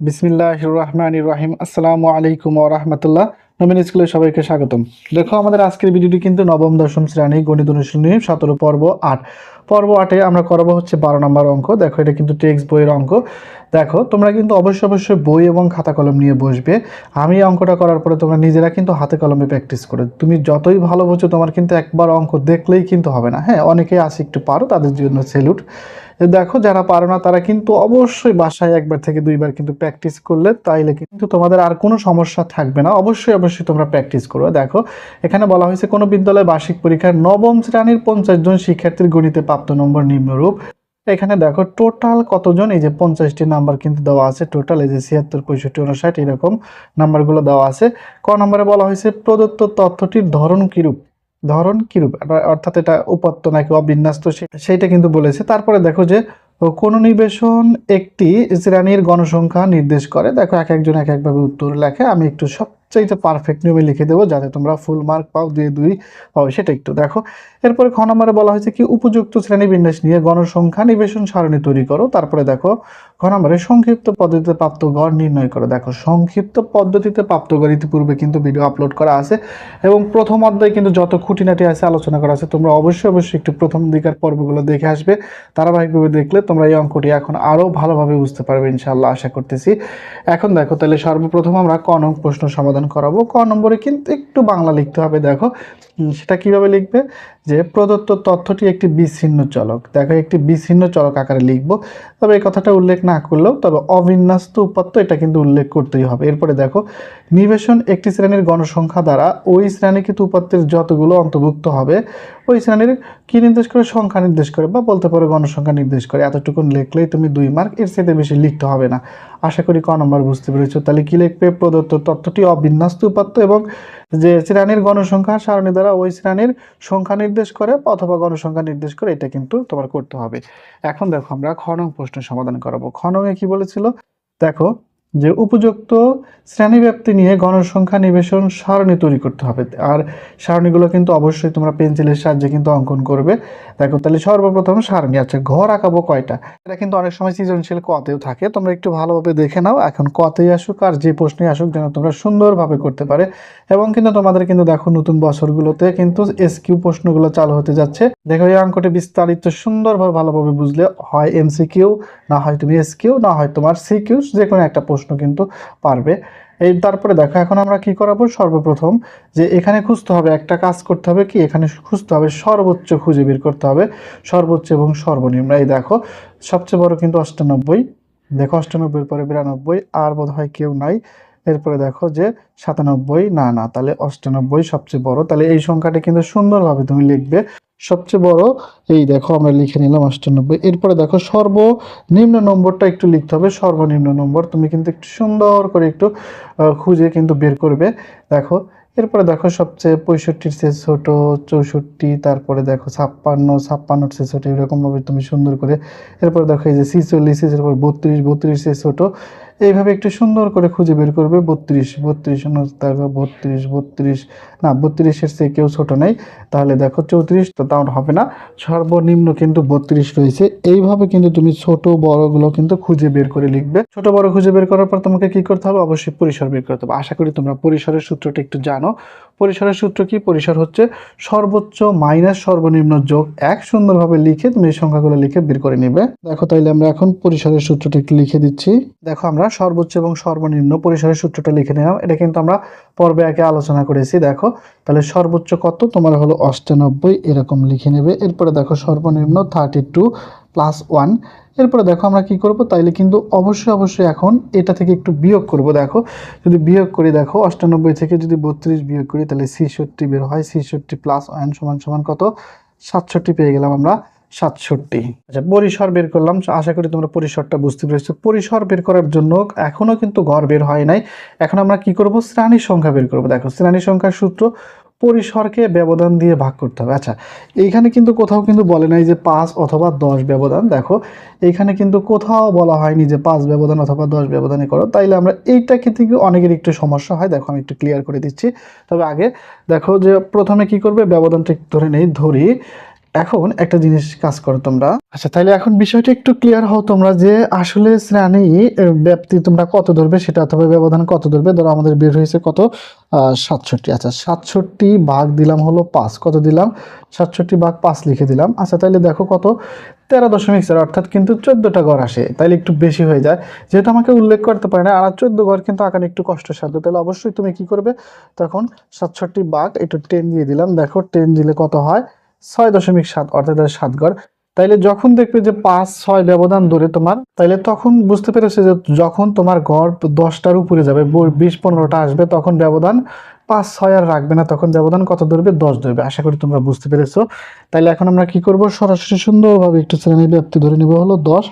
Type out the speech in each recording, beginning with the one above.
বিসমিল্লাহ রহমান রহিম। আসসালামু আলাইকুম রহমতুল্লাহ। নবীন স্কুলে সবাইকে স্বাগতম। দেখো, আমাদের আজকের ভিডিওটি কিন্তু নবম, দশম শ্রেণি, গণিত অনুশীলনী, সতেরো, পর্ব আট। পর্ব আটে আমরা করব হচ্ছে বারো নম্বর অঙ্ক। দেখো, এটা কিন্তু টেক্সট বইয়ের অঙ্ক। দেখো, তোমরা কিন্তু অবশ্যই অবশ্যই বই এবং খাতা কলম নিয়ে বসবে। আমি অঙ্কটা করার পরে তোমরা নিজেরা কিন্তু হাতে কলমে প্র্যাকটিস করে। তুমি যতই ভালো বোঝো, তোমার কিন্তু একবার অঙ্ক দেখলেই কিন্তু হবে না। হ্যাঁ অনেকেই আসে একটু পারো, তাদের জন্য সেলুট। দেখো, যারা পারো না, তারা কিন্তু অবশ্যই বাসায় একবার থেকে দুইবার কিন্তু প্র্যাকটিস করলে তাইলে কিন্তু তোমাদের আর কোনো সমস্যা থাকবে না। অবশ্যই অবশ্যই তোমরা প্র্যাকটিস করো। দেখো, এখানে বলা হয়েছে, কোনো বিদ্যালয়ে বার্ষিক পরীক্ষার নবম শ্রেণির পঞ্চাশ জন শিক্ষার্থীর গণিতে প্রাপ্ত নম্বর নিম্নরূপ। এখানে দেখো টোটাল কতজন? এই যে পঞ্চাশটি নাম্বার কিন্তু দেওয়া আছে। টোটাল এই যে ছিয়াত্তর, পঁয়ষট্টি উনষাট এরকম নাম্বারগুলো দেওয়া আছে। ক নম্বরে বলা হয়েছে, প্রদত্ত তথ্যটির ধরন কিরূপ? ধরন কিরূপ? অর- অর্থাৎ এটা উপাত্ত নাকি অবিন্যাস্ত সেইটা কিন্তু বলেছে। তারপরে দেখো যে, কোন নিবেশন একটি শ্রেণির গণসংখ্যা নির্দেশ করে। দেখো এক একজন এক একভাবে উত্তর লেখে। আমি একটু সবচাইতে পারফেক্ট নিয়মে লিখে দেবো, যাতে তোমরা ফুল মার্ক পাও, দুই দুই পাও, সেটা একটু দেখো। এরপরে খ নম্বরে বলা হয়েছে কি, উপযুক্ত শ্রেণি বিন্যাস নিয়ে গণসংখ্যা নিবেশন সারণী তৈরি করো। তারপরে দেখো, খ নম্বরে সংক্ষিপ্ত পদ্ধতিতে প্রাপ্ত গড় নির্ণয় করো। দেখো, সংক্ষিপ্ত পদ্ধতিতে প্রাপ্ত গড় ইতিপূর্বে কিন্তু ভিডিও আপলোড করা আছে এবং প্রথম অধ্যায়ে কিন্তু যত খুঁটিনাটি আছে, আলোচনা করা আছে, তোমরা অবশ্যই অবশ্যই একটু প্রথম দিকের পর্বগুলো দেখে আসবে। ধারাবাহিকভাবে দেখলে তোমরা এই অঙ্কটি এখন আরও ভালোভাবে বুঝতে পারবে, ইনশাআল্লাহ, আশা করতেছি। এখন দেখো, তাহলে সর্বপ্রথম আমরা ক নং প্রশ্ন সমাধান করাবো। ক নম্বরে কিন্তু একটু বাংলা লিখতে হবে দেখো। সেটা কীভাবে লিখবে? যে প্রদত্ত তথ্যটি একটি বিচ্ছিন্ন চলক। দেখো, একটি বিচ্ছিন্ন চলক আকারে লিখব। তবে এই কথাটা উল্লেখ না করলেও, তবে অবিন্যস্ত উপাত্ত এটা কিন্তু উল্লেখ করতেই হবে। এরপরে দেখো, নিবেশন একটি শ্রেণির গণসংখ্যা দ্বারা ওই শ্রেণীকৃত উপাত্তের যতগুলো অন্তর্ভুক্ত হবে, ওই শ্রেণির কি নির্দেশ করে? সংখ্যা নির্দেশ করে বা বলতে পারো গণসংখ্যা নির্দেশ করে। এতটুকু লিখলেই তুমি দুই মার্ক, এর সাথে বেশি লিখতে হবে না। আশা করি ক নম্বর বুঝতে পেরেছ। তাহলে কি লিখবে? প্রদত্ত তথ্যটি অবিন্যস্ত উপাত্ত এবং যে শ্রেণির গণসংখ্যা সারণী দ্বারা ওই শ্রেণির সংখ্যা নির্দেশ করে অথবা গণসংখ্যা নির্দেশ করে এটা কিন্তু তোমার করতে হবে। এখন দেখো আমরা খ নং প্রশ্ন সমাধান করাবো। এ কি বলেছিল? দেখো যে উপযুক্ত শ্রেণীব্যাপ্তি নিয়ে গণসংখ্যা নিবেশন সারণী তৈরি করতে হবে। আর সারণীগুলো কিন্তু অবশ্যই তোমরা পেন্সিলের সাহায্যে কিন্তু অঙ্কন করবে। দেখো তাহলে সর্বপ্রথম সারণী আছে ঘর আঁকাবো কয়টা? এটা কিন্তু অনেক সময় সৃজনশীল কতেও থাকে। তোমরা একটু ভালোভাবে দেখে নাও, এখন কতেই আসুক আর যে প্রশ্নে আসুক যেন তোমরা সুন্দরভাবে করতে পারে। এবং কিন্তু তোমাদের কিন্তু দেখো নতুন বছরগুলোতে কিন্তু এসকিউ প্রশ্নগুলো চালু হতে যাচ্ছে। দেখো এই অঙ্কটি বিস্তারিত সুন্দরভাবে ভালোভাবে বুঝলে হয় এমসিকিউ না হয় তুমি এসকিউ না হয় তোমার সিকিউ যে কোনো একটা প্রশ্ন। কিন্তু পারবে। এই তারপরে দেখো, এখন আমরা কি করাবো? সর্বপ্রথম যে এখানে খুঁজতে হবে, একটা কাজ করতে হবে কি? এখানে খুঁজতে হবে সর্বোচ্চ খুঁজে বের করতে হবে, সর্বোচ্চ এবং সর্বনিম্ন। এই দেখো, সবচেয়ে বড় কিন্তু অষ্টানব্বই। দেখো, অষ্টানব্বইয়ের পরে বিরানব্বই, আর বোধ হয় কেউ নাই। এরপরে দেখো যে সাতানব্বই, না না, তাহলে অষ্টানব্বই সবচেয়ে বড়। তাহলে এই সংখ্যাটি কিন্তু সুন্দরভাবে তুমি লিখবে। সবচেয়ে বড়, এই দেখো আমরা লিখে নিলাম অষ্টানব্বই এরপরে দেখো সর্বনিম্ন নম্বরটা একটু লিখতে হবে, সর্বনিম্ন নম্বর। তুমি কিন্তু একটু সুন্দর করে একটু খুঁজে কিন্তু বের করবে। দেখো, এরপরে দেখো সবচেয়ে পঁয়ষট্টির চেয়ে ছোটো চৌষট্টি, তারপরে দেখো ছাপ্পান্ন, ছাপ্পান্নর চেয়ে ছোট, এরকমভাবে তুমি সুন্দর করে। এরপর দেখো এই যে ছিচল্লিশ এরপর বত্রিশ বত্রিশ চেয়ে ছোট। এইভাবে একটু সুন্দর করে খুঁজে বের করবে, বত্রিশ বত্রিশ তারপর বত্রিশ বত্রিশ, না, বত্রিশের চেয়ে কেউ ছোট নেই। তাহলে দেখো চৌত্রিশ, তো তাও হবে না। সর্বনিম্ন কিন্তু বত্রিশ রয়েছে। এইভাবে কিন্তু তুমি ছোট বড়গুলো কিন্তু খুঁজে বের করে লিখবে। ছোট বড় খুঁজে বের করার পর তোমাকে কি করতে হবে? অবশ্যই পরিসর বের করতে হবে। আশা করি তোমরা পরিসরের সূত্রটা একটু জানো। পরিসরের সূত্র কি? পরিসর হচ্ছে সর্বোচ্চ মাইনাস সর্বনিম্ন যোগ এক। সুন্দরভাবে লিখে তুমি এই সংখ্যাগুলো লিখে বের করে নিবে। দেখো, তাইলে আমরা এখন পরিসরের সূত্রটা লিখে দিচ্ছি। দেখো, আমরা সর্বোচ্চ এবং সর্বনিম্ন পরিসরের সূত্রটা লিখে নিলাম। এটা কিন্তু আমরা পর্বে আগে আলোচনা করেছি। দেখো, তাহলে সর্বোচ্চ কত? তোমার হলো অষ্টানব্বই, এরকম লিখে নেবে। এরপরে দেখো, সর্বনিম্ন থার্টি টু প্লাস ওয়ান এরপরে দেখো আমরা কি করব? তাইলে কিন্তু অবশ্যই অবশ্যই এখন এটা থেকে একটু বিয়োগ করব, দেখো। যদি বিয়োগ করি, দেখো, অষ্টানব্বই থেকে যদি বত্রিশ বিয়োগ করি, তাহলে ছিষট্টি বের হয়, ছিষট্টি প্লাস ওয়ান সমান সমান কত? সাতষট্টি পেয়ে গেলাম আমরা সাতষট্টি। আচ্ছা পরিসর বের করলাম। আশা করি তোমরা পরিসরটা বুঝতে পেরেছ। পরিসর বের করার জন্য এখনও কিন্তু ঘর বের হয় নাই। এখন আমরা কি করব? শ্রেণির সংখ্যা বের করব। দেখো শ্রেণি সংখ্যার সূত্র পরিসরকে ব্যবধান দিয়ে ভাগ করতে হবে। আচ্ছা এইখানে কিন্তু কোথাও কিন্তু বলে নাই যে পাঁচ অথবা দশ ব্যবধান। দেখো, এইখানে কিন্তু কোথাও বলা হয়নি যে পাঁচ ব্যবধান অথবা দশ ব্যবধানে করো। তাইলে আমরা এইটা কিন্তু অনেকের একটু সমস্যা হয়? দেখো, আমি একটু ক্লিয়ার করে দিচ্ছি। তবে আগে দেখো যে প্রথমে কি করবে? ব্যবধানটা ধরে নেই, ধরি এখন একটা জিনিস কাজ করো তোমরা। আচ্ছা তাহলে এখন বিষয়টা একটু ক্লিয়ার হও তোমরা যে আসলে শ্রেণি ব্যাপ্তি তোমরা কত ধরবে সেটা অথবা ব্যবধান কত ধরবে? ধরো আমাদের বের হয়েছে কত? সাতষট্টি। আচ্ছা সাতষট্টি ভাগ দিলাম হলো পাঁচ। কত দিলাম? সাতষট্টি ভাগ পাঁচ লিখে দিলাম। আচ্ছা তাহলে দেখো কত? তেরো দশমিক চার, অর্থাৎ কিন্তু চোদ্দোটা ঘর আসে। তাইলে একটু বেশি হয়ে যায়। যেহেতু আমাকে উল্লেখ করতে পারে না, আর চোদ্দ ঘর কিন্তু আঁকানো একটু কষ্টসাধ্য। তাহলে অবশ্যই তুমি কি করবে? তখন সাতষট্টি বাঘ একটু টেন দিয়ে দিলাম। দেখো টেন দিলে কত হয়? ছয় দশমিক সাত, অর্থাৎ সাত ঘর তাইলে যখন দেখবে যে পাঁচ, ছয় ব্যবধান ধরে তোমার, তাইলে তখন বুঝতে পেরেছে যে যখন তোমার ঘর দশটার উপরে যাবে বিশ পনেরোটা আসবে, তখন ব্যবধান পাঁচ, ছয় আর রাখবে না, তখন ব্যবধান কত ধরবে? দশ ধরবে। আশা করি তোমরা বুঝতে পেরেছ। তাইলে এখন আমরা কি করব? সরাসরি সুন্দরভাবে একটু শ্রেণির ব্যাপ্তি ধরে নিব, হলো দশ।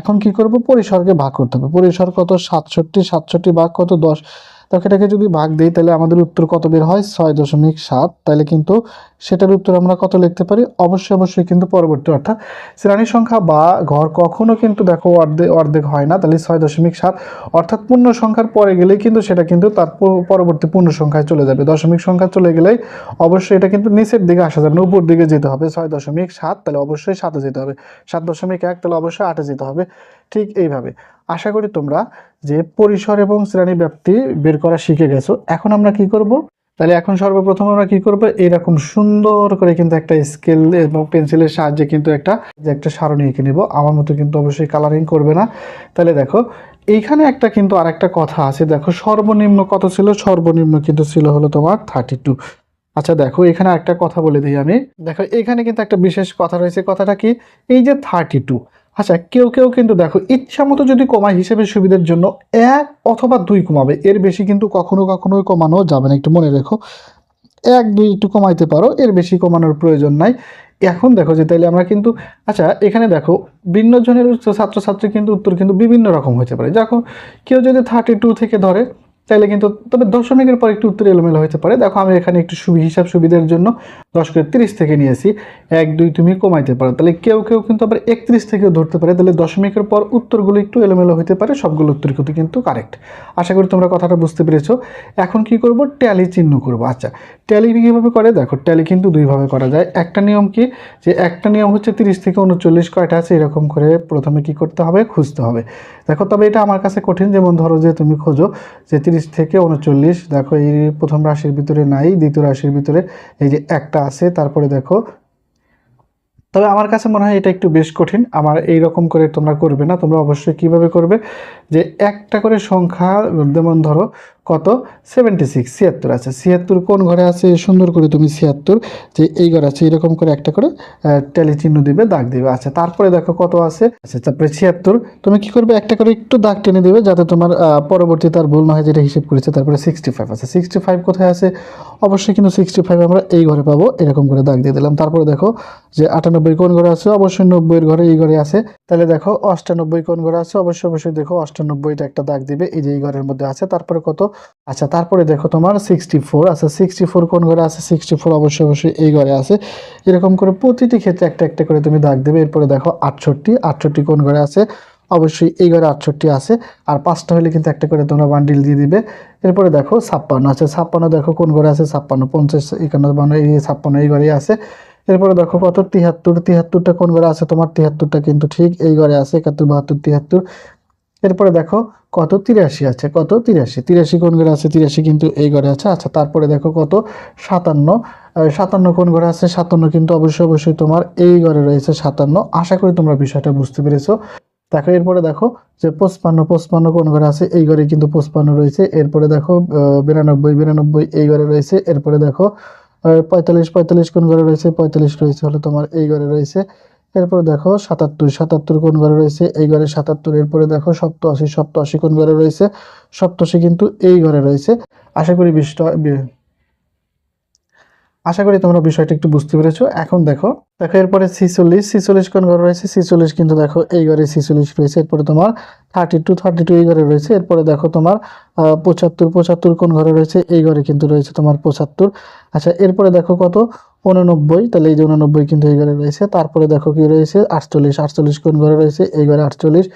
এখন কি করব? পরিসরকে ভাগ করতে হবে। পরিসর কত? সাতষট্টি সাতষট্টি ভাগ কত? দশ। তো এটাকে যদি ভাগ দিই, তাহলে আমাদের উত্তর কত বের হয়? ছয় দশমিক সাত। তাহলে কিন্তু সেটার উত্তর আমরা কত লিখতে পারি? অবশ্যই অবশ্যই কিন্তু পরবর্তী অর্থাৎ শ্রেণি সংখ্যা বা ঘর কখনো কিন্তু দেখো অর্ধেক অর্ধেক হয় না। তাহলে ছয় দশমিক সাত অর্থাৎ পূর্ণ সংখ্যার পরে গেলেই কিন্তু সেটা কিন্তু তার পরবর্তী পূর্ণ সংখ্যায় চলে যাবে। দশমিক সংখ্যা চলে গেলেই অবশ্যই এটা কিন্তু নিচের দিকে আসা যাবে উপর দিকে যেতে হবে। ছয় দশমিক সাত, তাহলে অবশ্যই সাতে যেতে হবে। সাত দশমিক এক, তাহলে অবশ্যই আটে যেতে হবে। ঠিক এইভাবে। আশা করি তোমরা যে পরিসর এবং শ্রেণি ব্যাপ্তি বের করা শিখে গেছো, এখন আমরা কি করব? তাহলে এখন সর্বপ্রথম আমরা কি করব? এরকম সুন্দর করে কিন্তু একটা স্কেল এবং পেন্সিলের সাহায্যে কিন্তু একটা, যে একটা সারণী এঁকে নেব। আমার মতো কিন্তু অবশ্যই কালারিং করবে না। তাহলে দেখো, এইখানে একটা কিন্তু আরেকটা কথা আছে। দেখো, সর্বনিম্ন কত ছিল? সর্বনিম্ন কিন্তু ছিল হলো তোমার থার্টি টু আচ্ছা দেখো, এখানে একটা কথা বলে দিই আমি। দেখো, এখানে কিন্তু একটা বিশেষ কথা রয়েছে। কথাটা কি? এই যে থার্টি টু আচ্ছা কেউ কেউ কিন্তু দেখো ইচ্ছা মতো যদি কমায় হিসেবে সুবিধার জন্য এক অথবা দুই কমাবে, এর বেশি কিন্তু কখনো কখনোই কমানো যাবে না। একটু মনে রেখো, এক দুই একটু কমাইতে পারো, এর বেশি কমানোর প্রয়োজন নাই। এখন দেখো যে তাইলে আমরা কিন্তু আচ্ছা এখানে দেখো, ভিন্ন জনের ছাত্রছাত্রী কিন্তু উত্তর কিন্তু বিভিন্ন রকম হতে পারে। দেখো, কেউ যদি থার্টি টু থেকে ধরে, তাইলে কিন্তু, তবে দশমিকের পর একটু উত্তর এলোমেলো হতে পারে। দেখো, আমি এখানে একটু সুবি, হিসাব সুবিধার জন্য দশ করে তিরিশ থেকে নিয়েছি, এক, দুই তুমি কমাইতে পারো। তাহলে কেউ কেউ কিন্তু আবার একত্রিশ থেকেও ধরতে পারে। তাহলে দশমিকের পর উত্তরগুলো একটু এলোমেলো হতে পারে, সবগুলো উত্তর কিন্তু কিন্তু কারেক্ট আশা করি তোমরা কথাটা বুঝতে পেরেছ। এখন কি করব? ট্যালি চিহ্ন করব। আচ্ছা ট্যালি কীভাবে করে? দেখো ট্যালি কিন্তু দুইভাবে করা যায়। একটা নিয়ম কি? যে একটা নিয়ম হচ্ছে তিরিশ থেকে উনচল্লিশ কয়টা আছে, এরকম করে প্রথমে কি করতে হবে? খুঁজতে হবে। দেখো, তবে এটা আমার কাছে কঠিন। যেমন ধরো যে তুমি খোঁজো যে তিরিশ থেকে উনচল্লিশ, দেখো এই প্রথম রাশির ভিতরে নাই, দ্বিতীয় রাশির ভিতরে এই যে একটা আছে, তারপরে দেখো। তবে আমার কাছে মনে হয় এটা একটু বেশ কঠিন। আমার এই রকম করে তোমরা করবে না। তোমরা অবশ্যই কীভাবে করবে? যে একটা করে সংখ্যা, যেমন ধরো কত? সেভেন্টি সিক্স ছিয়াত্তর। আছে ছিয়াত্তর কোন ঘরে আছে? সুন্দর করে তুমি ছিয়াত্তর, যে এই ঘরে আছে, এরকম করে একটা করে ট্যালি চিহ্ন দিবে, দাগ দিবে। আচ্ছা তারপরে দেখো কত আছে? আচ্ছা তারপরে ছিয়াত্তর। তুমি কি করবে? একটা করে একটু দাগ টেনে দেবে, যাতে তোমার পরবর্তী তার ভুল না হয়, যেটা হিসেব করেছে, তারপরে সিক্সটি ফাইভ আছে সিক্সটি ফাইভ কোথায় আছে? অবশ্যই কিন্তু সিক্সটি ফাইভ আমরা এই ঘরে পাবো, এরকম করে দাগ দিয়ে দিলাম। তারপরে দেখো যে আটানব্বই কোন ঘরে আছে? অবশ্যই নব্বইয়ের ঘরে এই ঘরে আছে। তাহলে দেখো অষ্টানব্বই কোন ঘরে আছে? অবশ্যই অবশ্যই দেখো অষ্টানব্বইটা একটা দাগ দিবে, এই যে এই ঘরের মধ্যে আছে। তারপরে কত? আচ্ছা তারপরে দেখো তোমার সিক্সটি ফোর আচ্ছা সিক্সটি ফোর কোন ঘরে আছে? সিক্সটি ফোর অবশ্যই অবশ্যই এই ঘরে আছে। এরকম করে প্রতিটি ক্ষেত্রে একটা একটা করে তুমি দাগ দেবে। এরপরে দেখো আটষট্টি আটষট্টি কোন ঘরে আছে? অবশ্যই এই ঘরে আটষট্টি আছে। আর পাঁচটা হলে কিন্তু একটা করে তোমরা বান্ডিল দিয়ে দিবে। এরপরে দেখো ছাপ্পান্ন আছে ছাপ্পান্ন দেখো কোন ঘরে আছে? ছাপ্পান্ন, পঞ্চাশ, একান্ন বান্ন এই ছাপ্পান্ন এই ঘরেই আছে। এরপরে দেখো কত? তিয়াত্তর তিয়াত্তরটা কোন ঘরে আছে? তোমার তিয়াত্তরটা কিন্তু ঠিক এই ঘরে আছে, একাত্তর, বাহাত্তর তিয়াত্তর এরপরে দেখো কত তিরাশি আছে, কত তিরাশি? তিরাশি কোন ঘরে আছে? তিরাশি কিন্তু এই ঘরে আছে। আচ্ছা তারপরে দেখো কত? সাতান্ন। সাতান্ন কোন ঘরে আছে? সাতান্ন কিন্তু অবশ্যই অবশ্যই তোমার এই ঘরে রয়েছে সাতান্ন। আশা করি তোমরা বিষয়টা বুঝতে পেরেছ। দেখো, এরপরে দেখো যে পঁচপান্ন পঁচপান্ন কোন ঘরে আছে? এই ঘরে কিন্তু পঁচপান্ন রয়েছে। এরপরে দেখো বিরানব্বই বিরানব্বই এই ঘরে রয়েছে। এরপরে দেখো পঁয়তাল্লিশ পঁয়তাল্লিশ কোন ঘরে রয়েছে? পঁয়তাল্লিশ রয়েছে হলো তোমার এই ঘরে রয়েছে। এরপরে দেখো সাতাত্তর সাতাত্তর কোন ঘরে রয়েছে? এই ঘরে সাতাত্তর, এরপরে দেখো সপ্তআশি সপ্তআশি কোন ঘরে রয়েছে? সপ্তআশি কিন্তু এই ঘরে রয়েছে। আশা করি বিষয়টা বি- আশা করি তোমরা বিষয়টা একটু বুঝতে পেরেছ। এখন দেখো দেখো এরপরে ছিচল্লিশ ছিচল্লিশ কোন ঘর রয়েছে? ছিচল্লিশ কিন্তু দেখো এই ঘরে ছিচল্লিশ রয়েছে। এরপরে তোমার থার্টি টু থার্টি টু এই ঘরে রয়েছে। এরপরে দেখো তোমার পঁচাত্তর পঁচাত্তর কোন ঘরে রয়েছে? এই ঘরে কিন্তু রয়েছে তোমার পঁচাত্তর। আচ্ছা এরপরে দেখো কত? উননব্বই তাহলে এই যে উননব্বই কিন্তু এই ঘরে রয়েছে। তারপরে দেখো কি রয়েছে? আটচল্লিশ আটচল্লিশ কোন ঘরে রয়েছে? এই ঘরে আটচল্লিশ।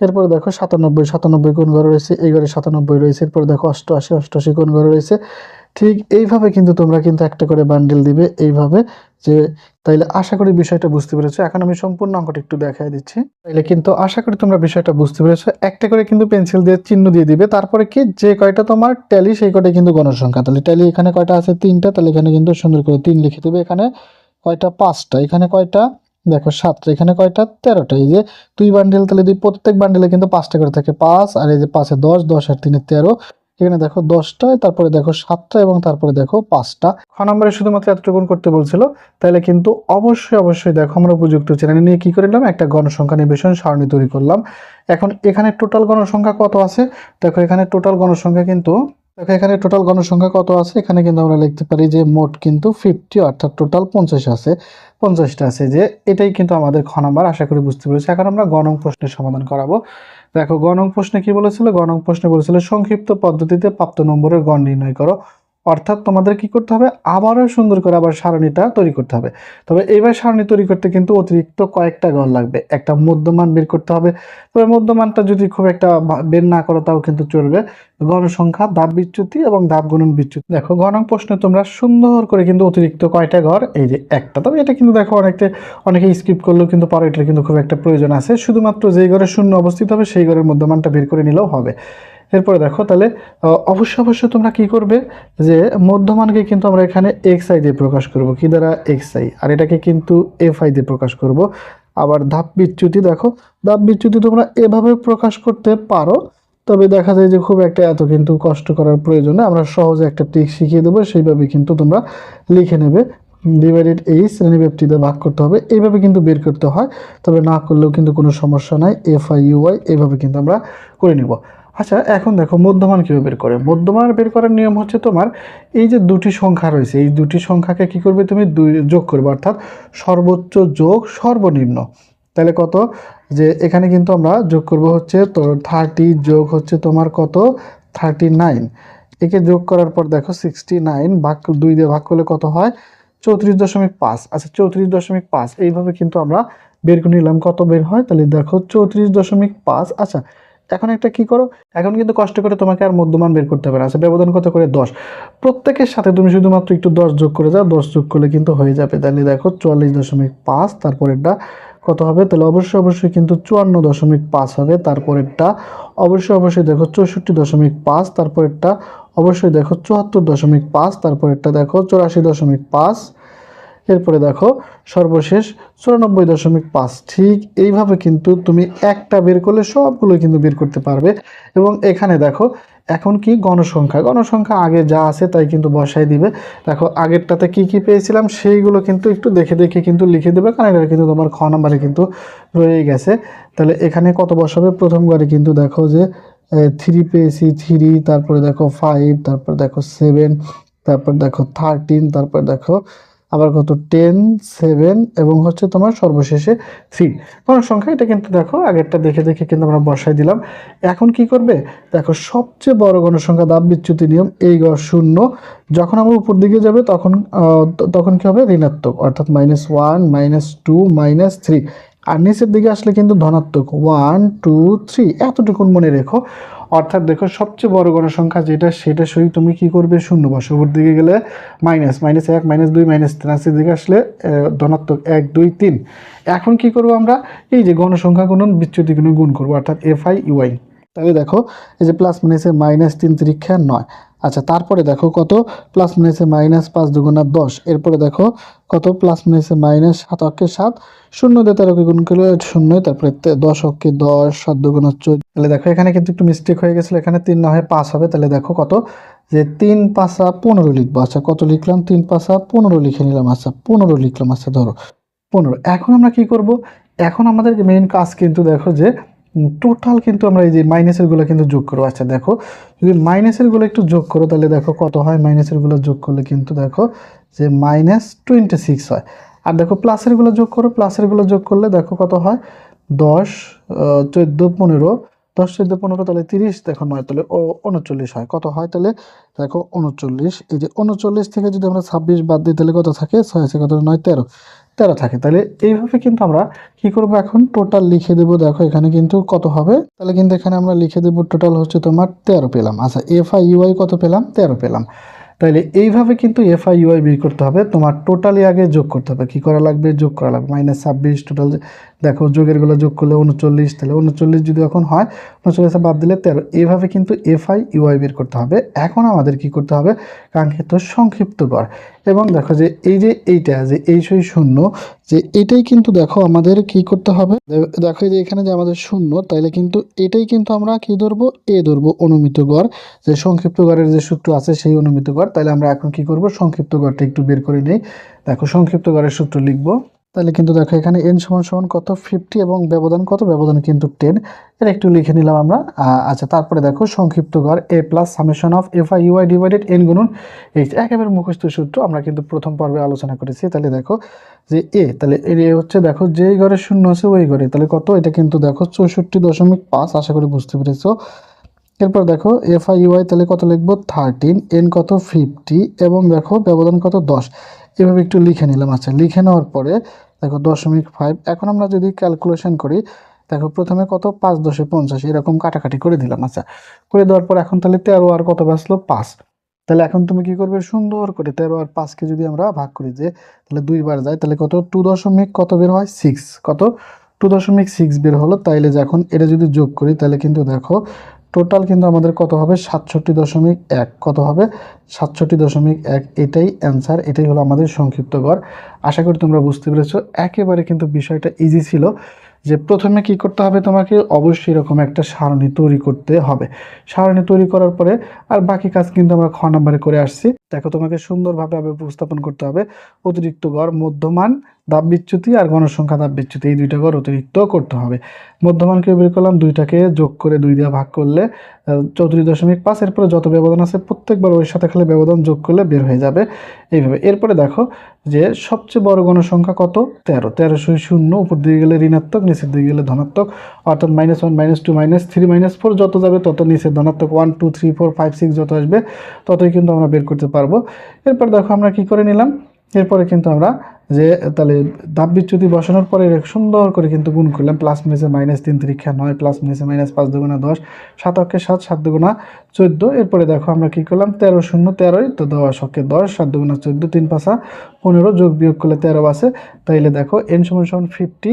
এরপরে দেখো সাতানব্বই সাতানব্বই কোন ঘরে রয়েছে? এই ঘরে সাতানব্বই রয়েছে। এরপরে দেখো অষ্টআশি অষ্টআশি কোন ঘরে রয়েছে? ঠিক এইভাবে কিন্তু তোমরা কিন্তু একটা করে বান্ডেল দিবে এইভাবে যে তাইলে আশা করি বিষয়টা বুঝতে পেরেছ। এখন আমি সম্পূর্ণ অঙ্কটা একটু দেখাই দিচ্ছি। তাইলে কিন্তু আশা করি তোমরা বিষয়টা বুঝতে পেরেছ। একটা করে কিন্তু পেন্সিল দিয়ে চিহ্ন দিয়ে দিবে। তারপরে কি যে কয়টা তোমার ট্যালি সেই কয়টা কিন্তু গণসংখ্যা। তাহলে ট্যালি এখানে কয়টা আছে? তিনটা। তাহলে এখানে কিন্তু সুন্দর করে তিন লিখে দেবে। এখানে কয়টা? পাঁচটা। এখানে কয়টা? দেখো সাতটা। এখানে কয়টা? তেরোটা। এই যে দুই বান্ডেল তাহলে দুই প্রত্যেক বান্ডেলে কিন্তু পাঁচটা করে থাকে। পাঁচ আর এই যে পাঁচে দশ দশ আর তিনে তেরো। এখানে দেখো দশটা তারপরে দেখো সাতটা এবং তারপরে দেখো পাঁচটা। খ নম্বরে শুধুমাত্র এতটুকুন করতে বলছিল, তাহলে কিন্তু অবশ্যই অবশ্যই দেখো আমরা উপযুক্ত চ্যানেল নিয়ে কি করলাম একটা গণসংখ্যা নিবেশন সারণী তৈরি করলাম। এখন এখানে টোটাল গণসংখ্যা কত আছে? দেখো এখানে টোটাল গণসংখ্যা কিন্তু, দেখো এখানে টোটাল গণসংখ্যা কত আছে? এখানে কিন্তু আমরা লিখতে পারি যে মোট কিন্তু ফিফটি অর্থাৎ টোটাল পঞ্চাশ আছে। পঞ্চাশটা আছে যে, এটাই কিন্তু আমাদের খ নাম্বার, আশা করি বুঝতে পেরেছি। এখন আমরা গণং প্রশ্নের সমাধান করাবো। দেখো গণং প্রশ্নে কি বলেছিল? গণং প্রশ্নে বলেছিল, সংক্ষিপ্ত পদ্ধতিতে প্রাপ্ত নম্বরের গণ নির্ণয় করো। অর্থাৎ তোমাদের কি করতে হবে? আবারও সুন্দর করে আবার সারণীটা তৈরি করতে হবে। তবে এইবার সারণী তৈরি করতে কিন্তু অতিরিক্ত কয়েকটা গণ লাগবে। একটা মধ্যমান বের করতে হবে। তবে মধ্যমানটা যদি খুব একটা বের না করো তাও কিন্তু চলবে। গণসংখ্যা ধাপ বিচ্যুতি এবং ধাপ গুণন বিচ্যুতি। দেখো গণং প্রশ্নে তোমরা সুন্দর করে কিন্তু অতিরিক্ত কয়টা ঘর? এই যে একটা। তবে এটা কিন্তু দেখো অনেকটা, অনেকে স্কিপ করলেও কিন্তু পরে। এটার কিন্তু খুব একটা প্রয়োজন আছে। শুধুমাত্র যেই ঘরে শূন্য অবস্থিত হবে, সেই ঘরের মধ্যমানটা বের করে নিলেও হবে। এরপরে দেখো তাহলে অবশ্যই অবশ্যই তোমরা কি করবে? যে মধ্যমানকে কিন্তু আমরা এখানে এক্স আই দিয়ে প্রকাশ করব। কি দ্বারা? এক্স আই আর এটাকে কিন্তু এফ আই দিয়ে প্রকাশ করব। আবার ধাপ বিচ্যুতি দেখো। ধাপ বিচ্যুতি তোমরা এভাবে প্রকাশ করতে পারো। তবে দেখা যায় যে খুব একটা এত কিন্তু কষ্ট করার প্রয়োজনে আমরা সহজে একটা ট্রিক শিখিয়ে দেবো। সেইভাবে কিন্তু তোমরা লিখে নেবে। ডিভাইডেড এই শ্রেণি ব্যক্তিতে ভাগ করতে হবে। এইভাবে কিন্তু বের করতে হয়। তবে না করলেও কিন্তু কোনো সমস্যা নাই। এফ আই ইউআই এইভাবে কিন্তু আমরা করে নিব। আচ্ছা এখন দেখো মধ্যমান কীভাবে বের করে? মধ্যমান বের করার নিয়ম হচ্ছে তোমার এই যে দুটি সংখ্যা রয়েছে, এই দুটি সংখ্যাকে কি করবে তুমি দুই যোগ করবে, অর্থাৎ সর্বোচ্চ যোগ সর্বনিম্ন। তাহলে কত? যে এখানে কিন্তু আমরা যোগ করব হচ্ছে তো থার্টি যোগ হচ্ছে তোমার কত? থার্টি নাইন একে যোগ করার পর দেখো সিক্সটি নাইন ভাগ দুই দিয়ে ভাগ করলে কত হয়? চৌত্রিশ দশমিক পাঁচ। আচ্ছা চৌত্রিশ দশমিক পাঁচ, এইভাবে কিন্তু আমরা বের করে নিলাম কত বের হয়? তাহলে দেখো চৌত্রিশ দশমিক পাঁচ। আচ্ছা এখন একটা কি করো? এখন কিন্তু কষ্ট করে তোমাকে আর মধ্যমান বের করতে হবে না। আচ্ছা ব্যবধান কত করে? দশ। প্রত্যেকের সাথে তুমি শুধুমাত্র একটু দশ যোগ করে যাও, দশ যোগ করলে কিন্তু হয়ে যাবে। তাহলে দেখো চুয়াল্লিশ দশমিক পাঁচ, তারপরেরটা কত হবে? তাহলে অবশ্যই অবশ্যই কিন্তু চুয়ান্ন দশমিক পাঁচ হবে। তারপরেরটা অবশ্যই অবশ্যই দেখো চৌষট্টি দশমিক পাঁচ, তারপরেরটা অবশ্যই দেখো চুয়াত্তর দশমিক পাঁচ, তারপরেরটা দেখো চৌরাশি দশমিক পাঁচ এরপরে দেখো সর্বশেষ চুরানব্বই দশমিক পাঁচ, ঠিক এইভাবে কিন্তু তুমি একটা বের করলে সবগুলো কিন্তু বের করতে পারবে। এবং এখানে দেখো, এখন কি গণসংখ্যা গণসংখ্যা আগে যা আছে তাই কিন্তু বসাই দিবে। দেখো, আগেরটাতে কি কি পেয়েছিলাম সেইগুলো কিন্তু একটু দেখে দেখে কিন্তু লিখে দেবে, কারণ এটা কিন্তু তোমার খ নাম্বারে কিন্তু রয়ে গেছে। তাহলে এখানে কত বসাবে? প্রথম ঘরে কিন্তু দেখো যে থ্রি পেয়েছি থ্রি তারপরে দেখো ফাইভ তারপর দেখো সেভেন তারপর দেখো থার্টিন তারপর দেখো আবার কত? টেন সেভেন এবং হচ্ছে তোমার সর্বশেষে থ্রি কোনো সংখ্যা, এটা কিন্তু দেখো, আগেরটা দেখে দেখে কিন্তু আমরা বসাই দিলাম। এখন কি করবে? দেখো, সবচেয়ে বড় গণসংখ্যা দাব বিচ্যুতি নিয়ম, এই গড় শূন্য। যখন আমরা উপর দিকে যাবে, তখন তখন কি হবে? ঋণাত্মক, অর্থাৎ minus one minus two minus three আর নিচের দিকে আসলে কিন্তু ধনাত্মক ওয়ান টু থ্রি এতটুকুন মনে রেখো। অর্থাৎ দেখো সবচেয়ে বড় গণসংখ্যা যেটা, সেটা সই তুমি কি করবে? শূন্য উপর দিকে গেলে মাইনাস মাইনাস এক মাইনাস দুই মাইনাস নিচের দিকে আসলে ধনাত্মক এক, দুই, তিন। এখন কি করব আমরা? এই যে গণসংখ্যা গুণন বিচ্যুতি গুণন গুণ করব, অর্থাৎ এফ আই ইউআই তাহলে দেখো, এই যে প্লাস মাইনাসে মাইনাস তিন, তিরিক্ষা নয়। আচ্ছা তারপরে দেখো কত? প্লাস মাইনাসে মাইনাস পাঁচ দুগুণা দশ। এরপরে দেখো কত? প্লাস মাইনাসে মাইনাস সাত অক্ষে সাত। শূন্য দিয়ে তেরোকে গুণ করলে শূন্য, তারপরে দশ অক্ষে দশ, সাত দুগুণা চোদ্দ। তাহলে দেখো এখানে কিন্তু একটু মিস্টেক হয়ে গেছিল। এখানে তিন না হয় পাঁচ হবে। তাহলে দেখো কত? যে তিন পাঁচা পনেরো লিখব। আচ্ছা কত লিখলাম? তিন পাঁচা পনেরো লিখে নিলাম। আচ্ছা পনেরো লিখলাম। আচ্ছা ধরো পনেরো। এখন আমরা কি করব? এখন আমাদের মেইন কাজ কিন্তু দেখো যে টোটাল কিন্তু আমরা এই যে মাইনাসেরগুলো কিন্তু যোগ করব। আচ্ছা দেখো, যদি মাইনাসেরগুলো একটু যোগ করো, তাহলে দেখো কত হয়? মাইনাসেরগুলো যোগ করলে কিন্তু দেখো যে মাইনাস টোয়েন্টি সিক্স হয়। আর দেখো প্লাসেরগুলো যোগ করো প্লাসেরগুলো যোগ করলে দেখো কত হয়? দশ চোদ্দ, পনেরো। দশ, চোদ্দ, পনেরো, তাহলে তিরিশ, দেখো নয়, তাহলে ও, উনচল্লিশ হয়। কত হয়? তাহলে দেখো উনচল্লিশ। এই যে উনচল্লিশ থেকে যদি আমরা ছাব্বিশ বাদ দিই, তাহলে কত থাকে? ছয় আছে, কত? নয়, তেরো। তেরো থাকে। তাহলে এইভাবে কিন্তু আমরা কি করব এখন? টোটাল লিখে দেবো। দেখো এখানে কিন্তু কত হবে? তাহলে কিন্তু এখানে আমরা লিখে দেবো টোটাল হচ্ছে তোমার তেরো পেলাম। আচ্ছা এফ আই ইউআই কত পেলাম? তেরো পেলাম। তাইলে এইভাবে কিন্তু এফ আই ইউআই বের করতে হবে। তোমার টোটালি আগে যোগ করতে হবে। কী করা লাগবে? যোগ করা লাগবে। মাইনাস ছাব্বিশ টোটাল দেখো যোগেরগুলো যোগ করলে উনচল্লিশ, তাহলে উনচল্লিশ যদি এখন হয়, উনচল্লিশে বাদ দিলে তেরো। এইভাবে কিন্তু এফআই ইউআই বের করতে হবে। এখন আমাদের কি করতে হবে? কাঙ্ক্ষিত সংক্ষিপ্ত গড়। এবং দেখো যে এই যে এইটা, যে এই সই শূন্য, যে এটাই কিন্তু দেখো আমাদের কি করতে হবে? দেখো যে এখানে যে আমাদের শূন্য, তাইলে কিন্তু এটাই কিন্তু আমরা কি ধরবো? এ ধরবো, অনুমিত গড়। যে সংক্ষিপ্ত গড়ের যে সূত্র আছে সেই অনুমিত গড়। তাহলে আমরা এখন কি করব? সংক্ষিপ্ত গড়টা একটু বের করে নেই। দেখো সংক্ষিপ্ত গড়ের সূত্র লিখব। তাহলে কিন্তু দেখো এখানে এন সমান সমান কত? ফিফটি এবং ব্যবধান কত? ব্যবধান কিন্তু টেন এটা একটু লিখে নিলাম আমরা। আচ্ছা তারপরে দেখো সংক্ষিপ্ত ঘর A plus summation of F I U I divided N গুণন এইচ একেবারে মুখস্থ সূত্র আমরা কিন্তু প্রথম পর্বে আলোচনা করেছি। তাহলে দেখো যে এ তাহলে এ হচ্ছে দেখো যেই ঘরে শূন্য আছে ওই ঘরে তাহলে কত? এটা কিন্তু দেখো চৌষট্টি দশমিক পাঁচ, আশা করি বুঝতে পেরেছ। এরপর দেখো এফ আই ইউআই তাহলে কত লিখব? থার্টিন এন কত? ফিফটি এবং দেখো ব্যবধান কত? দশ। এভাবে একটু লিখে নিলাম। আচ্ছা লিখে নেওয়ার পরে দেখো দশমিক ফাইভ এখন আমরা যদি ক্যালকুলেশন করি, দেখো প্রথমে কত? পাঁচ দশে পঞ্চাশ। এরকম কাটাকাটি করে দিলাম। আচ্ছা করে দেওয়ার পর এখন তাহলে তেরো আর কত বাঁচলো? পাঁচ। তাহলে এখন তুমি কি করবে? সুন্দর করে তেরো আর পাঁচকে যদি আমরা ভাগ করি যে, তাহলে দুইবার যায়, তাহলে কত? টু দশমিক কত বের হয়? সিক্স কত? টু দশমিক সিক্স বের হলো। তাইলে যে এখন এটা যদি যোগ করি, তাহলে কিন্তু দেখো টোটাল কিন্তু আমাদের কত হবে? সাতষট্টি দশমিক এক। কত হবে? সাতষট্টি দশমিক এক। এটাই অ্যান্সার এটাই হলো আমাদের সংক্ষিপ্ত গড়। আশা করি তোমরা বুঝতে পেরেছ। একেবারে কিন্তু বিষয়টা ইজি ছিল যে প্রথমে কি করতে হবে তোমাকে? অবশ্যই এরকম একটা সারণী তৈরি করতে হবে। সারণী তৈরি করার পরে আর বাকি কাজ কিন্তু আমরা খ নম্বরে করে আসছি। দেখো তোমাকে সুন্দরভাবে উপস্থাপন করতে হবে। অতিরিক্ত গড়, মধ্যমান দাব বিচ্যুতি আর গণসংখ্যা দাব বিচ্যুতি এই দুইটা গড় অতিরিক্ত করতে হবে। মধ্যমানকে বের করলাম, দুইটাকে যোগ করে দুই দিয়ে ভাগ করলে চৌত্রিশ দশমিক পাঁচ, এরপরে যত ব্যবধান আছে প্রত্যেকবার ওই সাথে খালি ব্যবধান যোগ করলে বের হয়ে যাবে। এইভাবে। এরপরে দেখো যে সবচেয়ে বড় গণসংখ্যা কত? তেরো। তেরো তেরোশো শূন্য, উপর দিয়ে গেলে ঋণাত্মক, নিচের দিকে গেলে ধনাত্মক। অর্থাৎ minus one minus two minus three minus four যত যাবে তত নিচে ধনাত্মক। One two three four five six যত আসবে ততই কিন্তু আমরা বের করতে পারব। এরপর দেখো আমরা কি করে নিলাম? এরপরে কিন্তু আমরা যে, তাহলে দাব বিচ্যুতি বসানোর পরে সুন্দর করে কিন্তু গুণ করলাম প্লাস মিনিসে মাইনাস তিন তিরিক্ষা নয় প্লাস মিনিসে মাইনাস পাঁচ দুগুণা দশ, সাত অক্ষে সাত সাত দুগুণা চোদ্দ। এরপরে দেখো আমরা কি করলাম, তেরো শূন্য তেরোই, তো দশ অক্ষে দশ, সাত দুগুণা চোদ্দ, তিন পাঁচা পনেরো যোগ বিয়োগ করলে তেরো আছে তাইলে দেখো এন সমান সমান ফিফটি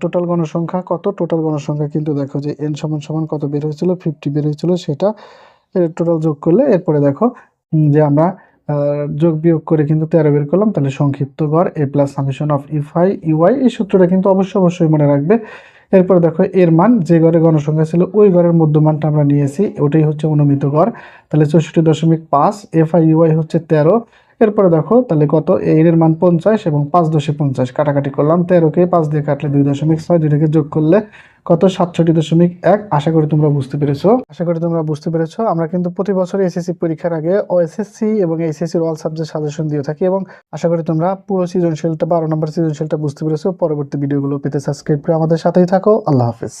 টোটাল গণসংখ্যা কত? টোটাল গণসংখ্যা কিন্তু দেখো যে এন সমান সমান কত বের হয়েছিল? ফিফটি বের হয়েছিল, সেটা টোটাল যোগ করলে, এরপরে দেখো যে আমরা যোগ বিয়োগ করে কিন্তু তেরো বের করলাম, তাহলে সংক্ষিপ্ত গড় A plus summation of F I U I এই সূত্রটা কিন্তু অবশ্যই অবশ্যই মনে রাখবে। এরপর দেখো, এর মান, যে ঘরে গণসংখ্যা ছিল, ওই ঘরের মধ্যমানটা আমরা নিয়েছি, ওটাই হচ্ছে অনুমিত গড়। তাহলে চৌষট্টি দশমিক পাঁচ এফ আই ইউআই হচ্ছে তেরো। এরপরে দেখো, তাহলে কত? এর এর মান পঞ্চাশ এবং পাঁচ দশে পঞ্চাশ। কাটাকাটি করলাম, তেরোকে পাঁচ দিয়ে কাটলে দুই দশমিক ছয়, দুইটাকে যোগ করলে কত? সাতষট্টি দশমিক এক। আশা করি তোমরা বুঝতে পেরেছ। আশা করি তোমরা বুঝতে পেরেছ। আমরা কিন্তু প্রতি বছর এসএসসি পরীক্ষার আগে ও ওএসএসসি এবং এসএসসির অল সাবজেক্ট সাজেশন দিয়ে থাকি এবং আশা করি তোমরা পুরো সৃজনশীলটা, বারো নম্বর সৃজনশীলটা বুঝতে পেরেছ। পরবর্তী ভিডিওগুলো পেতে সাবস্ক্রাইব করে আমাদের সাথেই থাকো। আল্লাহ হাফিজ।